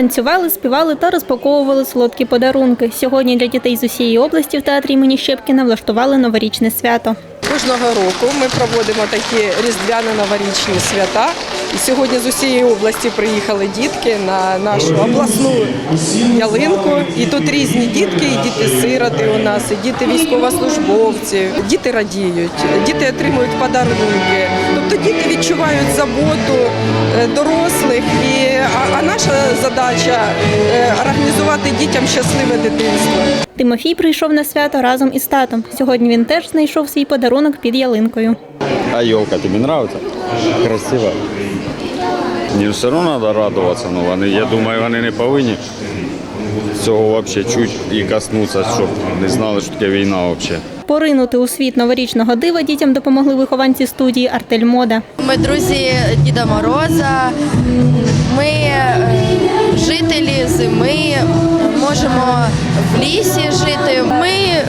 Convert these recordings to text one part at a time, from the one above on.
Танцювали, співали та розпаковували солодкі подарунки. Сьогодні для дітей з усієї області в театрі імені Щепкіна влаштували новорічне свято. Кожного року ми проводимо такі різдвяно-новорічні свята. І сьогодні з усієї області приїхали дітки на нашу обласну ялинку. І тут різні дітки, і діти-сироти у нас, і діти військовослужбовці. Діти радіють, діти отримують подарунки. Тобто діти відчувають заботу дорослих. І, а, а наша задача е, організувати дітям щасливе дитинство. Тимофій прийшов на свято разом із татом. Сьогодні він теж знайшов свій подарунок під ялинкою. А елка тебе нравится? Красиво. Не все одно треба радуватися, ну вони, я думаю, вони не повинні цього взагалі чуть і коснутися, щоб не знали, що таке війна взагалі. Поринути у світ новорічного дива дітям допомогли вихованці студії Артель Мода. Ми друзі Діда Мороза, ми е, жителі зими, можемо в лісі жити. Ми е,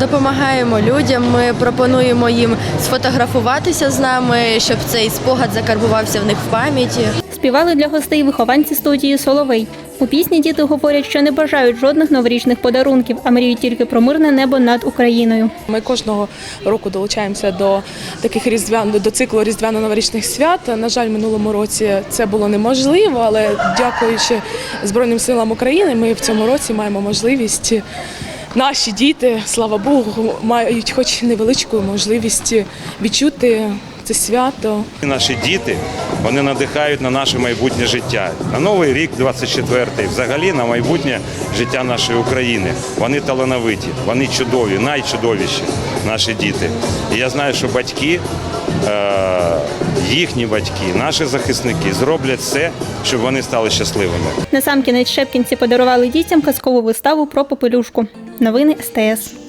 допомагаємо людям, ми пропонуємо їм сфотографуватися з нами, щоб цей спогад закарбувався в них в пам'яті. Співали для гостей вихованці студії Соловей. У пісні діти говорять, що не бажають жодних новорічних подарунків, а мріють тільки про мирне небо над Україною. Ми кожного року долучаємося до таких різдвян до циклу різдвяно-новорічних свят. На жаль, минулому році це було неможливо, але дякуючи Збройним силам України, ми в цьому році маємо можливість. Наші діти, слава Богу, мають хоч невеличку можливість відчути це свято. Наші діти вони надихають на наше майбутнє життя. На новий рік, 24-й, взагалі на майбутнє життя нашої України. Вони талановиті, вони чудові, найчудовіші наші діти. І я знаю, що батьки, е, їхні батьки, наші захисники зроблять все, щоб вони стали щасливими. Насамкінець шепкінці подарували дітям казкову виставу про попелюшку. Новини СТС.